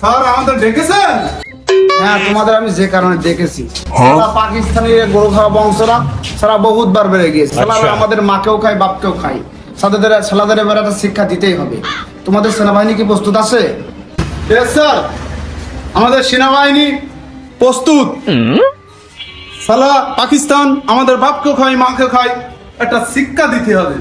Sir আমাদের ডেকেছেন? হ্যাঁ তোমাদের আমি যে কারণে দেখেছি সারা পাকিস্তানি গোরখা বংশরা সারা বেড়ে গিয়েছে। সারা আমাদের মাকেও খায় বাপকেও খায়। সাদাদের এবার একটা শিক্ষা দিতেই হবে। তোমাদের সেনাবাহিনী কি প্রস্তুত আছে? স্যার আমাদের সেনাবাহিনী প্রস্তুত। সালা পাকিস্তান আমাদের বাপকেও খাই মাকেও খাই একটা শিক্ষা দিতে হবে।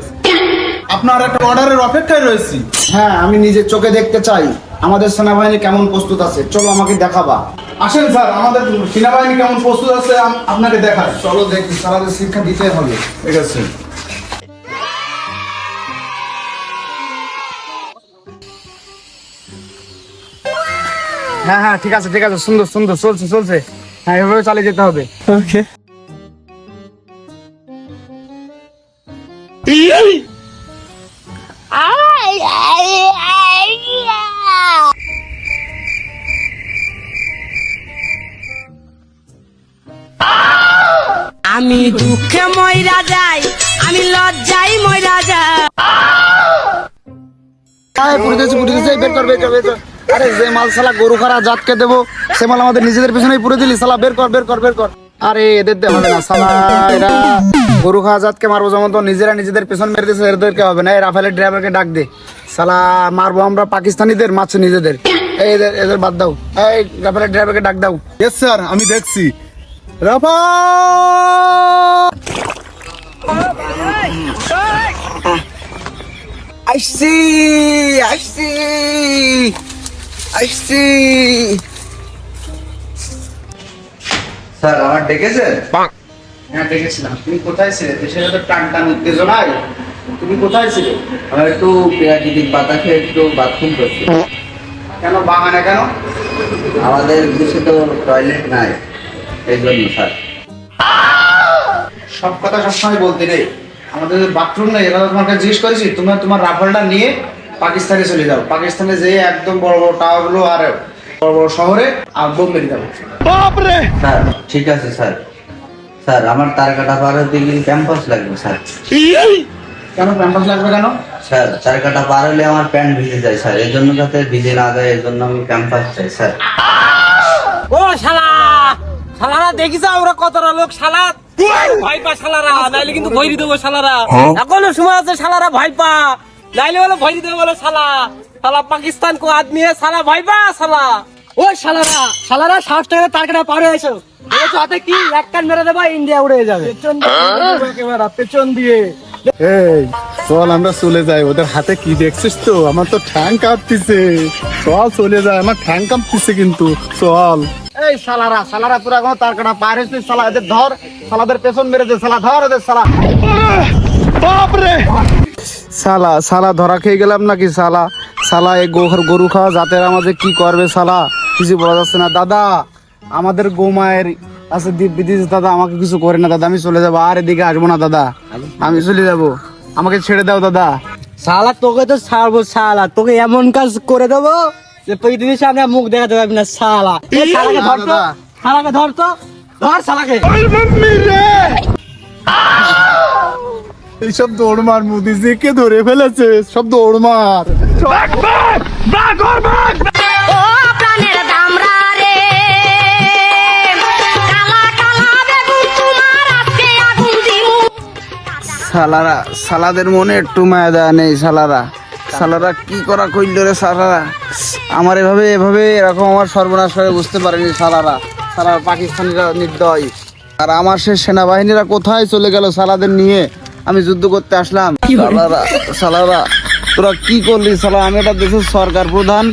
আপনার একটা অর্ডারের অপেক্ষায় রয়েছি। হ্যাঁ আমি নিজের চোখে দেখতে চাই। আমাদের সেনাবাহিনী কেমন প্রস্তুত আছে? চলো আমাকে দেখাবা। আসেন স্যার আমাদের সেনাবাহিনী কেমন প্রস্তুত আছে আম- আপনাকে দেখায় চলো দেখি সারাদের শিক্ষা দিতেই হবে। ঠিক আছে। হ্যাঁ হ্যাঁ ঠিক আছে ঠিক আছে সুন্দর সুন্দর চলছে চলছে। হ্যাঁ এভাবে চালিয়ে যেতে হবে। আমি দুঃখে ময়রা যাই, আমি লজ্জাই ময়রা যাই। পুড়ে গেছে বের কর বের কর বের কর। আরে যে মাল সালা গরু খারা জাতকে দেবো, সে মাল আমাদের নিজেদের পিছনেই পুড়ে দিলি সালা বের কর বের কর বের কর। আরে এদের দিয়ে হবে না সালা এরা গরু খাওয়া জাতকে মারবো যেমন তো নিজেরা নিজেদের পেছন মেরে দিয়েছে এদেরকে হবে না। এই রাফেলের ড্রাইভারকে ডাক দে। সালা মারবো আমরা পাকিস্তানিদের মারছে নিজেদের। এই এদের এদের বাদ দাও। এই রাফেলের ড্রাইভারকে ডাক দাও। ইয়েস স্যার আমি দেখছি। রাফা আসছি আসছি আসছি স্যার আমার ডেকেছেন? হ্যাঁ দেখেছিলাম। তুমি কোথায় ছিলে? দেশের তো টান টান উত্তেজনায়। তুমি কোথায় ছিলে? আমি একটু পেঁয়াজি পাতা খেয়ে একটু বাথরুম করছি। কেন? বাগানে কেন? আমাদের দেশে তো টয়লেট নাই। এই জন্য স্যার। সব কথা সবসময় বলতে নেই। আমাদের বাথরুম নেই। এবার তোমাকে জিজ্ঞেস করেছি তুমি তোমার রাফেলটা নিয়ে পাকিস্তানে চলে যাও। পাকিস্তানে যেয়ে একদম বড় বড় টাওয়ারগুলো আর বড় বড় শহরে আর বোম মেরে যাব স্যার ঠিক আছে স্যার। স্যার আমার তার কাটা পার হতে গেলে ক্যাম্পাস লাগবে স্যার? কেন ক্যাম্পাস লাগবে কেন? স্যার তার কাটা পার হলে আমার প্যান্ট ভিজে যায় স্যার। এই জন্য যাতে ভিজে না যায় এর জন্য আমি ক্যাম্পাস চাই স্যার। ও শালা! শালারা দেখিস ওরা কতটা লোক শালা? ভয় পা শালারা নাইলে কিন্তু ভয় দেবো শালারা। এখনও সময় আছে শালারা ভয় পা। নাইলে বলে ভয় দেবো বলে শালা। শালা পাকিস্তান কো আদমি है শালা ভয় পা শালা। ও শালারা শালারা সাহস টাকা তারকাটা পারে এসো হাতে কি? এক কান মেরে দেবা ইন্ডিয়া উড়ে যাবে। একেবারে পেছন দিয়ে। এই চল আমরা চলে যাই। ওদের হাতে কি দেখছিস তো? আমার তো ঠ্যাং কাঁপতিছে। চল চলে যায় আমার ঠ্যাং কাঁপতিছে কিন্তু। চল। এই সালারা সালারা তোরা এখন তার কাটা পার হয়েছিস সালা এদের ধর। সালাদের পেছন মেরে দে। সালা ধর এদের সালা বাপরে সালা সালা ধরা খেয়ে গেলাম নাকি সালা সালা এই গরু গরু খাওয়া জাতের আমাদের কি করবে সালা কিছু বলা যাচ্ছে না। দাদা আমাদের গোমায়ের আছে দ্বীপ বিদিশ দাদা আমাকে কিছু করে না দাদা আমি চলে যাব। আর এদিকে আসব না দাদা। আমি চলে যাব। আমাকে ছেড়ে দাও দাদা। শালা তোকে তো ছাড়বো শালা। তোকে এমন কাজ করে দেবো যে পৃথিবীর সামনে মুখ দেখাতে পারবি না শালা। শালাকে ধর তো। শালাকে ধর তো ধর শালাকে এইসব দৌড় মার মুদি কে ধরে ফেলেছে সব দৌড় মার। সালারা সালাদের মনে একটু মায়া নেই সালারা। সালারা কি করা কইল রে সালারা? আমার এভাবে এভাবে এরকম আমার সর্বনাশ করে বুঝতে পারেনি সালারা। সারা পাকিস্তানিরা নির্দয়। আর আমার সে সেনাবাহিনীরা কোথায় চলে গেল সালাদের নিয়ে? আমি যুদ্ধ করতে আসলাম। সালারা সালারা তোরা কি করলি সালা আমি একটা দেশের সরকার প্রধান।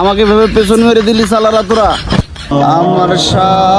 আমাকে ভেবে পেছন মেরে দিলি সালারা তোরা। আমার সা